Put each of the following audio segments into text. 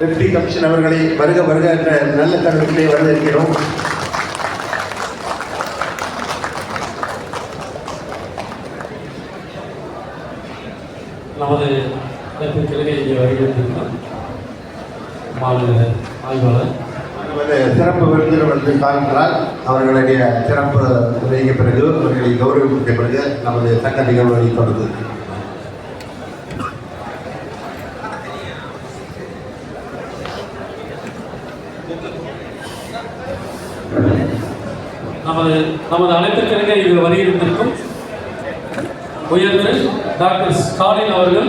Deputy commission அவர்களை வருக வருக என்ற நல்ல தருணத்திலே வரவேற்கிறோம். நமது கல்விக்கிழமை இங்கே வருகின்றிருக்கிறோம் மாநில ஆய்வாளர். சிறப்பு விருந்தினர் வந்து காண்கிறார். அவர்களுடைய சிறப்பு பிறகு அவர்களை கௌரவிக்க பிறகு நமது சங்க நிகழ்வுகளை தொடர்ந்து நமது நமது அழைப்பிற்கிணங்க இது வருகிறதற்கும் உயர்ந்து டாக்டர் ஸ்டாலின் அவர்கள்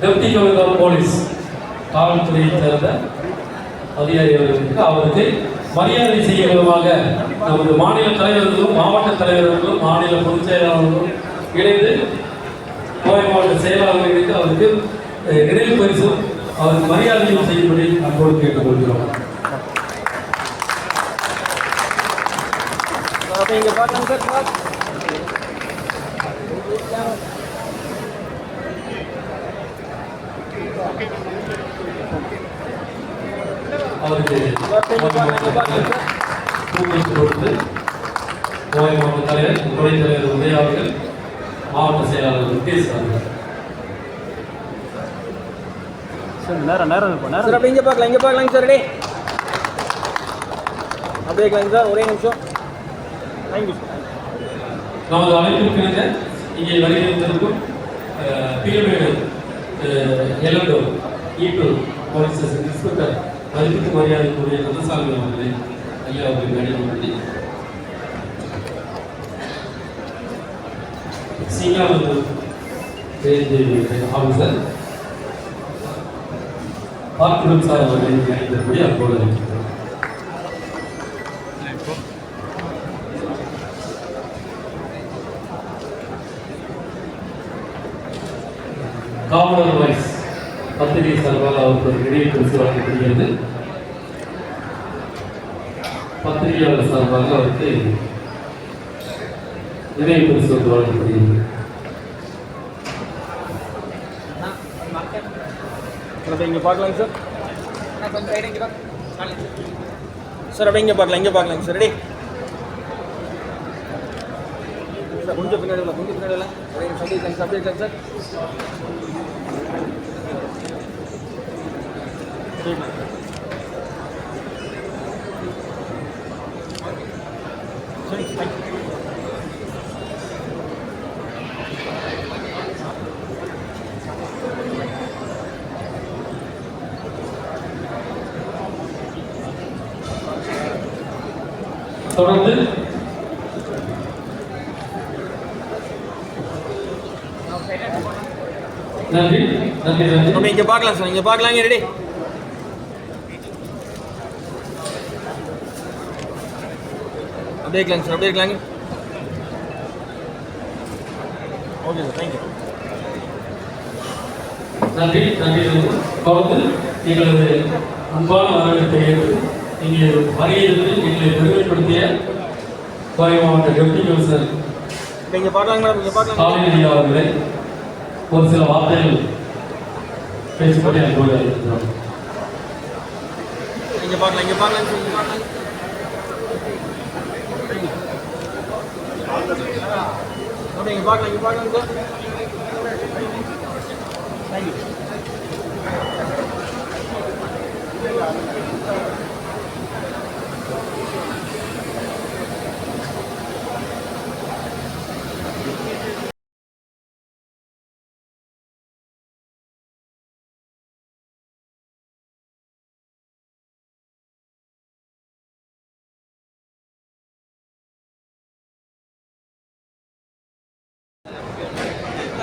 டெப்டி கவர்னர் போலீஸ் காவல்துறையைச் சேர்ந்த அதிகாரி அவர்களுக்கு அவருக்கு மரியாதை செய்ய விதமாக நமது மாநில தலைவர்களும் மாவட்ட தலைவர்களும் மாநில பொதுச் செயலாளர்களும் இணைந்து கோவை மாவட்ட செயலாளர்கள் இணைந்து அவருக்கு நினைவு பரிசு அவருக்கு மரியாதையும் செய்யும்படி அன்போடு கேட்டுக்கொள்கிறோம். அவருக்கு கொடுத்து கோவை தலைவர் துறை தலைவர் உதய அவர்கள் மாவட்ட செயலாளர் முகேஷ் அவர்கள். सर நேரம் நேரம் இருக்கும் நேரம் சார் அப்படியே இங்கே பார்க்கலாம் இங்கே பார்க்கலாங்க சார் டே அப்படியே சார் ஒரே நிமிஷம். தேங்க்யூ சார் நமது அழைப்பிற்கிணங்க இங்கே பீலமேடு அஹ், எல்லண்டூர் ஈட்டூர் போலீஸ் இன்ஸ்பெக்டர் மதிப்புக்கு மரியாதைக்குரிய கந்தசாமி அவர்களே ஐயா அவர்கள் நடிகை சீனாவது ஆஃபீஸர் பார்த்திபன் சார் அவர்களை இணைந்தபடி அப்போது இருக்கிறோம் காமனர் வாய்ஸ் பத்திரிகை சார்பால் அவருக்கு ஒரு நினைவு பரிசு வழங்கப்படுகிறது. பத்திரிகையாளர் சார்பாக அவருக்கு நினைவு பரிசு வழங்கப்படுகிறது. அப்படியே இங்கே பார்க்கலாங்க சார். சார் அப்படியே இங்கே பார்க்கலாம் இங்கே பார்க்கலாங்க சார். ரெடி. சார் கொஞ்சம் பின்னாடி கொஞ்சம் பின்னாடி ஒரே நிமிஷம் அப்படியே சார். சார் சரிங்க சரி தொடர்ந்து நன்றி நன்றி நன்றி. இங்கே பார்க்கலாம் சார் இங்கே பார்க்கலாங்க ரெடி அப்படியே இருக்கலாங்க சார் அப்படியே இருக்கலாங்க ஓகே சார் தேங்க்யூ நன்றி நன்றி. தொடர்ந்து எங்களது அன்பான வரவேற்பை ஏற்று இங்கே வருகையிலிருந்து எங்களை பெருமைப்படுத்திய கோவை மாவட்ட டெப்டி கமிஷனர் பார்க்கலாங்க மேடம் இங்கே பார்க்கலாங்க காவிரி அவர்களை ஒரு சில வார்த்தைகள் பேசிக்கொண்டு எனக்கு போய் இருக்கிறோம் இங்கே பார்க்கலாம் இங்கே சார் இங்கே அப்படியே இங்கே பார்க்கலாம் இங்கே தேங்க்யூ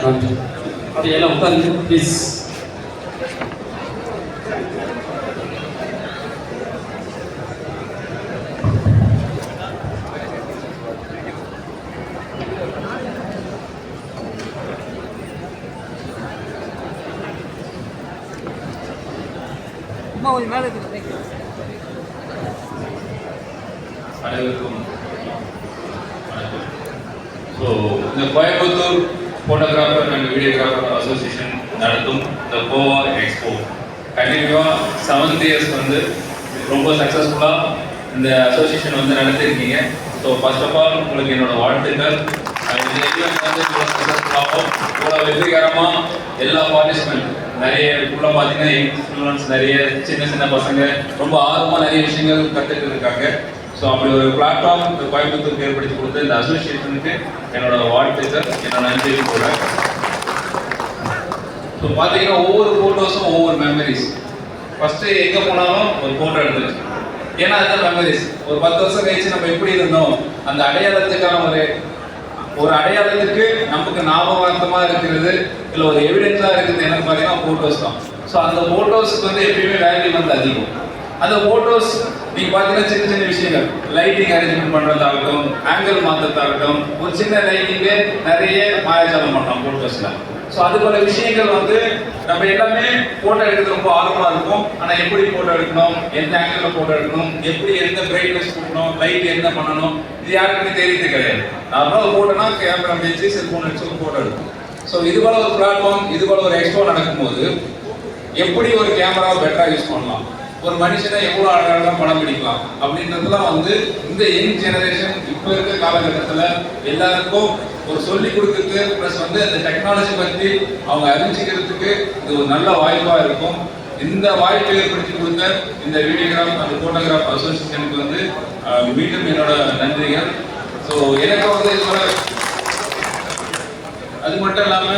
நன்றி அப்படியே எல்லாம் சும்மா கொஞ்சம் மேலே அனைவருக்கும் ஸோ இந்த Coimbatore photographer and videographer association நடத்தும் இந்த கோவா எக்ஸ்போ கண்டினியூவாக செவன்த் இயர்ஸ் வந்து ரொம்ப சக்ஸஸ்ஃபுல்லாக இந்த அசோசியேஷன் வந்து நடத்திருக்கீங்க. ஸோ ஃபர்ஸ்ட் ஆஃப் ஆல் உங்களுக்கு என்னோட வாழ்த்துக்கள். வந்து சக்ஸஸ்ஃபுல்லாகவும் இவ்வளோ வெற்றிகரமாக எல்லா பார்ட்டிசிபெண்ட் நிறைய உள்ள பார்த்தீங்கன்னா ஸ்டூடெண்ட்ஸ் நிறைய சின்ன சின்ன பசங்க ரொம்ப ஆர்வமாக நிறைய விஷயங்கள் கற்றுட்டு இருக்காங்க. ஸோ அப்படி ஒரு பிளாட்ஃபார்ம் இந்த கோயம்புத்தூருக்கு ஏற்படுத்தி கொடுத்த இந்த அசோசியேஷனுக்கு என்னோட வாழ்த்துக்கள் என்னோட நன்றி கூறேன் ஸோ பார்த்தீங்கன்னா ஒவ்வொரு ஃபோட்டோஸும் ஒவ்வொரு மெமரிஸ் ஃபஸ்ட்டு எங்கே போனாலும் ஒரு ஃபோட்டோ எடுத்துருச்சு ஏன்னா அதுதான் மெமரிஸ் ஒரு பத்து வருஷம் கழிச்சு நம்ம எப்படி இருந்தோம்? அந்த அடையாளத்துக்கான ஒரு ஒரு அடையாளத்துக்கு நமக்கு ஞாபகார்த்தமா இருக்கிறது இல்லை ஒரு எவிடென்ஸாக இருக்குது எனக்கு பார்த்தீங்கன்னா ஃபோட்டோஸ் தான். ஸோ அந்த போட்டோஸ்க்கு வந்து எப்பயுமே வேல்யூ வந்து அதிகம். அந்த ஃபோட்டோஸ் நீங்க பார்த்தீங்கன்னா சின்ன சின்ன விஷயங்கள். லைட்டிங் அரேஞ்ச்மெண்ட் பண்றதாகட்டும் ஆங்கிள் மாற்றத்தாகட்டும் ஒரு சின்ன லைட்டிங்கு நிறைய மாயாஜாலம் பண்ணலாம் போட்டோஸ்ல ஸோ அது போல விஷயங்கள் வந்து நம்ம எல்லாமே போட்டோ எடுக்கிறது ரொம்ப ஆர்வமா இருக்கும். ஆனா எப்படி போட்டோ எடுக்கணும்? எந்த ஆங்கிள் போட்டோ எடுக்கணும்? எப்படி எந்த பிரைட்னஸ் கொடுக்கணும்? லைட் என்ன பண்ணணும்? இது யாருக்குமே தெரியுது கிடையாது நார்மலாக போட்டோன்னா கேமரா வச்சு செல்போன் வச்சு ஒரு போட்டோ ஸோ இது போல ஒரு பிளாட்ஃபார்ம் இது போல ஒரு எக்ஸ்போ நடக்கும்போது எப்படி ஒரு கேமராவை பெட்டராக யூஸ் பண்ணலாம்? ஒரு மனுஷனை எவ்வளோ அழகாக படம் பிடிக்கலாம்? அப்படின்றதுலாம் வந்து இந்த யங் ஜெனரேஷன் இப்போ இருக்க காலகட்டத்தில் எல்லாருக்கும் ஒரு சொல்லி கொடுக்கறது ப்ளஸ் வந்து அந்த டெக்னாலஜி பற்றி அவங்க அறிஞ்சிக்கிறதுக்கு இது ஒரு நல்ல வாய்ப்பாக இருக்கும். இந்த வாய்ப்பை ஏற்படுத்தி கொடுத்த இந்த வீடியோகிராஃப் அந்த ஃபோட்டோகிராஃப் அசோசியேஷனுக்கு வந்து மீண்டும் என்னோட நன்றிகள். ஸோ எனக்கு வந்து என்னோட போல அது மட்டும் இல்லாம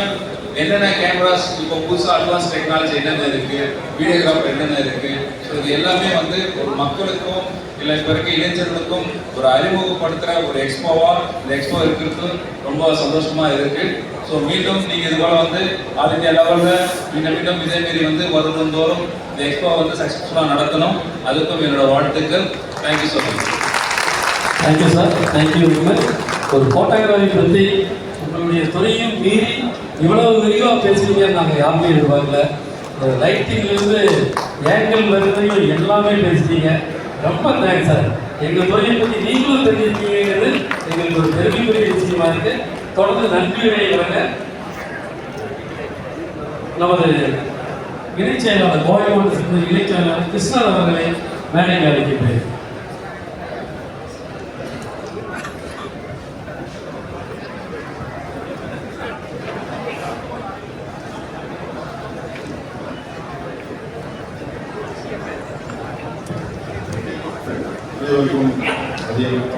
என்னென்ன கேமராஸ் இப்போ புதுசாக அட்வான்ஸ் டெக்னாலஜி என்னென்ன இருக்கு வீடியோகிராஃப் என்னென்ன இருக்கு ஸோ இது எல்லாமே வந்து ஒரு மக்களுக்கும் இல்லை இப்போ இருக்க இளைஞர்களுக்கும் ஒரு அறிமுகப்படுத்துகிற ஒரு எக்ஸ்போவா இந்த எக்ஸ்போ இருக்கிறது ரொம்ப சந்தோஷமா இருக்கு. ஸோ மீண்டும் நீங்கள் இது போல வந்து ஆல் இந்தியா லெவலில் மீண்டும் மீண்டும் இதேமாரி வந்து வருடந்தோறும் இந்த எக்ஸ்போ வந்து சக்ஸஸ்ஃபுல்லாக நடத்தணும். அதுக்கும் என்னோட வாழ்த்துக்கள். Thank you so much thank you sir thank you ஒரு ஃபோட்டோகிராஃபி பற்றி உங்களுடைய துறையும் மீறி இவ்வளவு விரிவாக பேசுறீங்க நாங்கள் யாருமே எதிர்பார்க்கல. ஒரு லைட்டிங்லேருந்து ஏங்கல் வரைக்கும் எல்லாமே பேசுறீங்க. ரொம்ப தேங்க்ஸ் சார் எங்கள் துறையை பற்றி நீங்களும் தெரிஞ்சிருக்கீங்கிறது எங்களுக்கு ஒரு பெருமைக்குரிய விஷயமா இருக்கு. தொடர்ந்து நன்றி விளையாடுங்க நமது இணைச்செயலாளர் செயலாளர் இணைச்செயலாளர் கிருஷ்ணன் அவர்களை மேடைக்கு அழைக்கின்றேன். அனைவருக்கும் மதிய வணக்கம்